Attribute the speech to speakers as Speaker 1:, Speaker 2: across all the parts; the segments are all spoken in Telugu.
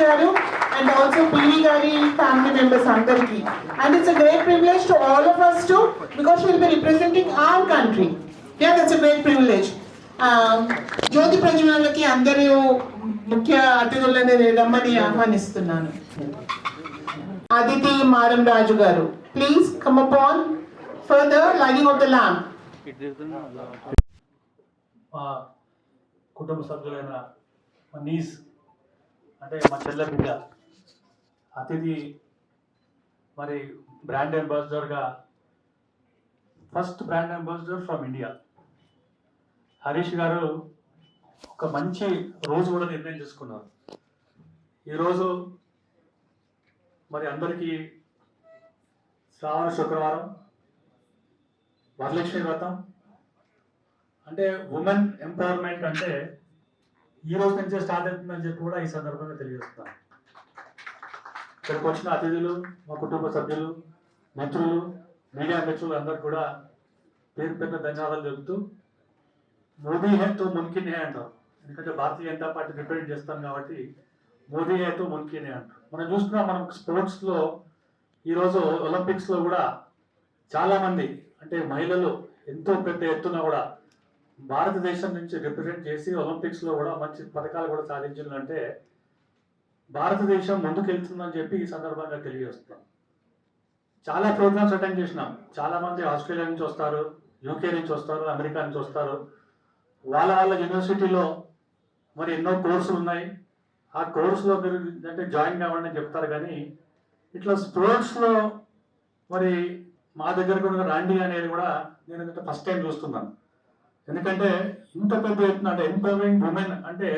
Speaker 1: గారు అండ్ ఆల్సో పివి గారి ఫ్యామిలీ మెంబర్స్ అందరికి. And it's a great privilege to all of us to because will be representing our country ya that's a great privilege జ్యోతి ప్రజ్వలకి అందరూ ముఖ్య అతిథులని రమ్మని ఆహ్వానిస్తున్నాను. Aditi Maram Raju garu please come upon further lining of the
Speaker 2: lamp కుటుంబ సభ్యులైన మా నీస్ అంటే మా చెల్లె బిడ్డ అతిథి మరి brand అంబాసిడర్గా first brand ambassador from India Harish garu ఒక మంచి రోజు కూడా నిర్ణయం చేసుకున్నారు. ఈరోజు మరి అందరికీ శ్రావణ శుక్రవారం వరలక్ష్మి వ్రతం. అంటే ఉమెన్ ఎంపవర్మెంట్ అంటే ఈ రోజు నుంచే స్టార్ట్ అవుతుందని చెప్పి కూడా ఈ సందర్భంగా తెలియజేస్తున్నాను. ఇక్కడికి వచ్చిన అతిథులు మా కుటుంబ సభ్యులు మిత్రులు మీడియా మిత్రులు అందరు కూడా పేరు పేరున ధన్యవాదాలు చెబుతూ మోదీ హేతో మున్కిన్ హే అంటారు. ఎందుకంటే భారతీయ జనతా పార్టీ రిప్రజెంట్ చేస్తాం కాబట్టి మోదీ హేతో మున్కిన్ హే అంటారు. మనం చూస్తున్నాం మనం స్పోర్ట్స్లో ఈరోజు ఒలింపిక్స్లో కూడా చాలామంది అంటే మహిళలు ఎంతో పెద్ద ఎత్తున కూడా భారతదేశం నుంచి రిప్రజెంట్ చేసి ఒలింపిక్స్లో కూడా మంచి పథకాలు కూడా సాధించాలంటే భారతదేశం ముందుకెళ్తుందని చెప్పి ఈ సందర్భంగా తెలియజేస్తున్నాం. చాలా ప్రోగ్రామ్స్ అటెండ్ చేసినాం. చాలా మంది ఆస్ట్రేలియా నుంచి వస్తారు యూకే నుంచి వస్తారు అమెరికా నుంచి వస్తారు. వాళ్ళ వాళ్ళ యూనివర్సిటీలో మరి ఎన్నో కోర్సులు ఉన్నాయి. ఆ కోర్సులో మీరు అంటే జాయిన్ కావాలని చెప్తారు కానీ ఇట్లా స్పోర్ట్స్లో మరి మా దగ్గర కూడా రాండి అనేది కూడా నేను ఫస్ట్ టైం చూస్తున్నాను. ఎందుకంటే ఇంత పెద్ద ఎత్తున అంటే ఎంపవరింగ్ ఉమెన్ అంటే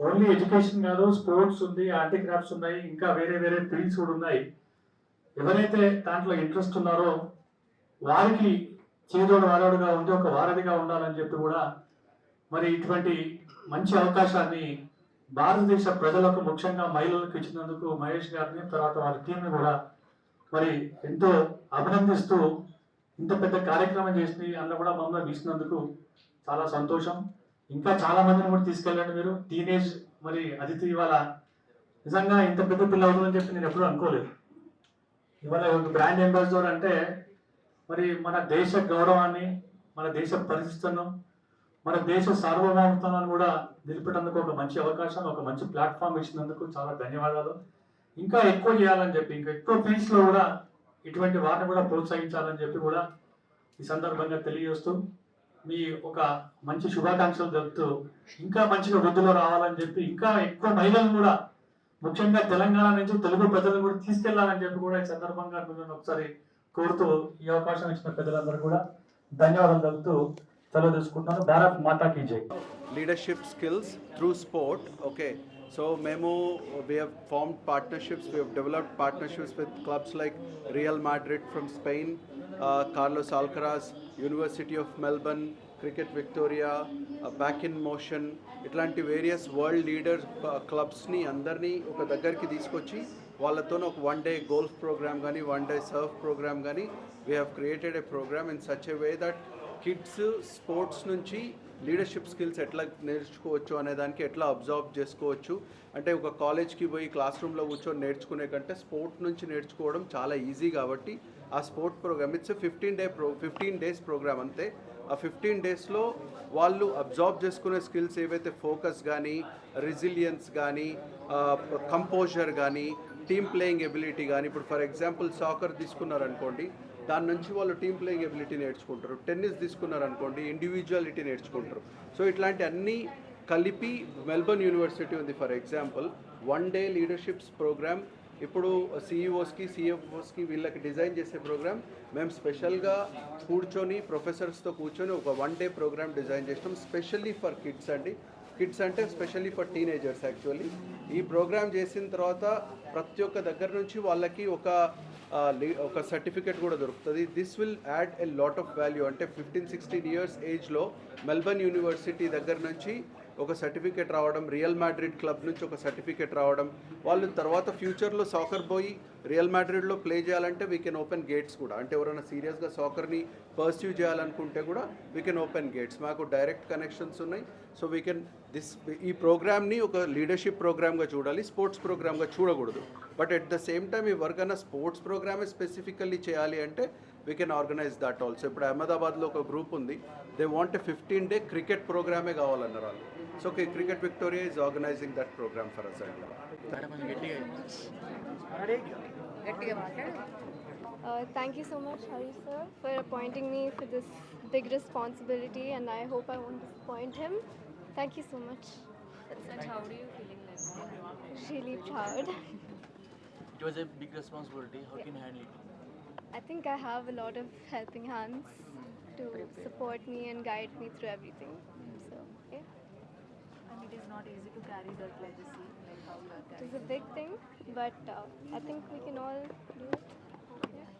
Speaker 2: ఓన్లీ ఎడ్యుకేషన్ కాదు స్పోర్ట్స్ ఉంది ఆర్టీ క్రాఫ్ట్స్ ఉన్నాయి ఇంకా వేరే వేరే ఫీల్డ్స్ కూడా ఉన్నాయి. ఎవరైతే దాంట్లో ఇంట్రెస్ట్ ఉన్నారో వారికి చేదోడు వారోడుగా ఉండి ఒక వారధిగా ఉండాలని చెప్పి కూడా మరి ఇటువంటి మంచి అవకాశాన్ని భారతదేశ ప్రజలకు ముఖ్యంగా మహిళలకు ఇచ్చినందుకు మహేష్ గారిని తర్వాత వారి టీంని కూడా మరి ఎంతో అభినందిస్తూ ఇంత పెద్ద కార్యక్రమం చేసి అందులో కూడా మమ్మల్ని పిలిచినందుకు చాలా సంతోషం. ఇంకా చాలా మందిని కూడా తీసుకెళ్ళండి మీరు. టీనేజ్ మరి అతిథి ఇవాళ నిజంగా ఇంత పెద్ద పిల్ల అవుతుందని చెప్పి నేను ఎప్పుడూ అనుకోలేదు. ఇవాళ ఒక బ్రాండ్ అంబాసిడర్ అంటే మరి మన దేశ గౌరవాన్ని మన దేశ పరిస్థితులను మన దేశ సార్వభౌమత్వాన్ని కూడా నిలిపేటందుకు ఒక మంచి అవకాశం ఒక మంచి ప్లాట్ఫామ్ ఇచ్చినందుకు చాలా ధన్యవాదాలు. ఇంకా ఎక్కువ చేయాలని చెప్పి ఇంకా ఎక్కువ ఫీల్డ్స్లో కూడా ఇటువంటి వారిని కూడా ప్రోత్సహించాలని చెప్పి కూడా ఈ సందర్భంగా తెలియజేస్తూ మీ ఒక మంచి శుభాకాంక్షలు తెలుపుతూ ఇంకా మంచిగా వృద్ధిలో రావాలని చెప్పి ఇంకా ఎక్కువ మహిళలను కూడా ముఖ్యంగా తెలంగాణ నుంచి తెలుగు ప్రజలను కూడా తీసుకెళ్ళాలని చెప్పి కూడా ఈ సందర్భంగా మిమ్మల్ని ఒకసారి కోరుతూ ఈ అవకాశం ఇచ్చిన పెద్దలందరూ కూడా ధన్యవాదాలు తెలుపుతూ సెలవు తీసుకుంటున్నాను భారత్ మాతాకి జై
Speaker 3: leadership skills through sport okay so మేము we have form partnerships we have developed partnerships with clubs like Real Madrid from Spain Carlos Alcaraz University of Melbourne Cricket Victoria back in motion ఇట్లాంటి వేరియస్ వరల్డ్ లీడర్ క్లబ్స్ని అందరినీ ఒక దగ్గరికి తీసుకొచ్చి వాళ్ళతో ఒక వన్ డే గోల్ఫ్ ప్రోగ్రామ్ కానీ వన్ డే సర్ఫ్ ప్రోగ్రామ్ కానీ we have created a program in such a way that kids sports నుంచి లీడర్షిప్ స్కిల్స్ ఎట్లా నేర్చుకోవచ్చు అనే దానికి ఎట్లా అబ్జర్వ్ చేసుకోవచ్చు? అంటే ఒక కాలేజ్కి పోయి క్లాస్ రూమ్లో కూర్చొని నేర్చుకునే కంటే స్పోర్ట్ నుంచి నేర్చుకోవడం చాలా ఈజీ కాబట్టి ఆ sport program it's fifteen day pro fifteen days program అంతే. ఆ ఫిఫ్టీన్ డేస్లో వాళ్ళు అబ్జర్వ్ చేసుకునే స్కిల్స్ ఏవైతే ఫోకస్ కానీ రెసిలియన్స్ కానీ కంపోజర్ కానీ టీమ్ ప్లేయింగ్ ఎబిలిటీ కానీ ఇప్పుడు ఫర్ ఎగ్జాంపుల్ సాకర్ తీసుకున్నారనుకోండి దాని నుంచి వాళ్ళు టీమ్ ప్లేయింగ్ ఎబిలిటీ నేర్చుకుంటారు. టెన్నిస్ తీసుకున్నారనుకోండి ఇండివిజువాలిటీ నేర్చుకుంటారు. సో ఇట్లాంటి అన్నీ కలిపి మెల్బర్న్ యూనివర్సిటీ ఉంది. For example one day leaderships program ఇప్పుడు సిఈఓస్కి సిఎఫ్ఓస్కి వీళ్ళకి డిజైన్ చేసే ప్రోగ్రామ్ మేము స్పెషల్గా కూర్చొని ప్రొఫెసర్స్తో కూర్చొని ఒక వన్ డే ప్రోగ్రామ్ డిజైన్ చేసినాం స్పెషల్లీ ఫర్ కిడ్స్ అండి. కిడ్స్ అంటే స్పెషల్లీ ఫర్ టీనేజర్స్ యాక్చువల్లీ. ఈ ప్రోగ్రామ్ చేసిన తర్వాత ప్రతి ఒక్క దగ్గర నుంచి వాళ్ళకి ఒక ఒక సర్టిఫికేట్ కూడా దొరుకుతుంది. This will add a lot of value అంటే ఫిఫ్టీన్ సిక్స్టీన్ ఇయర్స్ ఏజ్లో మెల్బర్న్ యూనివర్సిటీ దగ్గర నుంచి ఒక సర్టిఫికేట్ రావడం రియల్ మ్యాడ్రిడ్ క్లబ్ నుంచి ఒక సర్టిఫికేట్ రావడం వాళ్ళు తర్వాత ఫ్యూచర్లో సాకర్ పోయి రియల్ మ్యాడ్రిడ్లో ప్లే చేయాలంటే వీ కెన్ ఓపెన్ గేట్స్ కూడా. అంటే ఎవరైనా సీరియస్గా సాకర్ని పర్స్యూ చేయాలనుకుంటే కూడా వీ కెన్ ఓపెన్ గేట్స్ మాకు డైరెక్ట్ కనెక్షన్స్ ఉన్నాయి. సో వీ కెన్ దిస్ ఈ ప్రోగ్రామ్ని ఒక లీడర్షిప్ ప్రోగ్రామ్గా చూడాలి స్పోర్ట్స్ ప్రోగ్రామ్గా చూడకూడదు. But at the same time ఎవరికైనా స్పోర్ట్స్ ప్రోగ్రామే స్పెసిఫికల్లీ చేయాలి అంటే We can organise that also ఇప్పుడు అహ్మదాబాద్లో ఒక గ్రూప్ ఉంది they want fifteen day cricket ప్రోగ్రామే కావాలన్నారు వాళ్ళు so cricket Victoria is organising that programme for us and
Speaker 4: Uh, thank you so much, Hari sir, for appointing me for this big responsibility, and I hope I won't disappoint him. Thank you so much.
Speaker 5: And how do you feeling like?
Speaker 4: Really proud.
Speaker 6: It was a big responsibility. How can you handle it?
Speaker 4: I think I have a lot of helping hands to support me and guide me through everything. So, yeah,
Speaker 5: And it is not easy to carry that legacy, like how you are carrying.
Speaker 4: is a big thing, but uh, I think we can all do it. Yeah.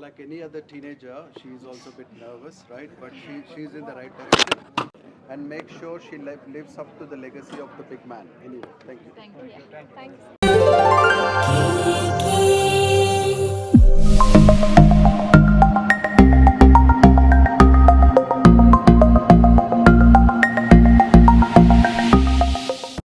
Speaker 3: Like any other teenager, she is also a bit nervous, right? But she, she's in the right direction. And make sure she li- lives up to the legacy of the big man. Anyway, thank you.
Speaker 5: Thank you.
Speaker 4: Yeah. Thanks.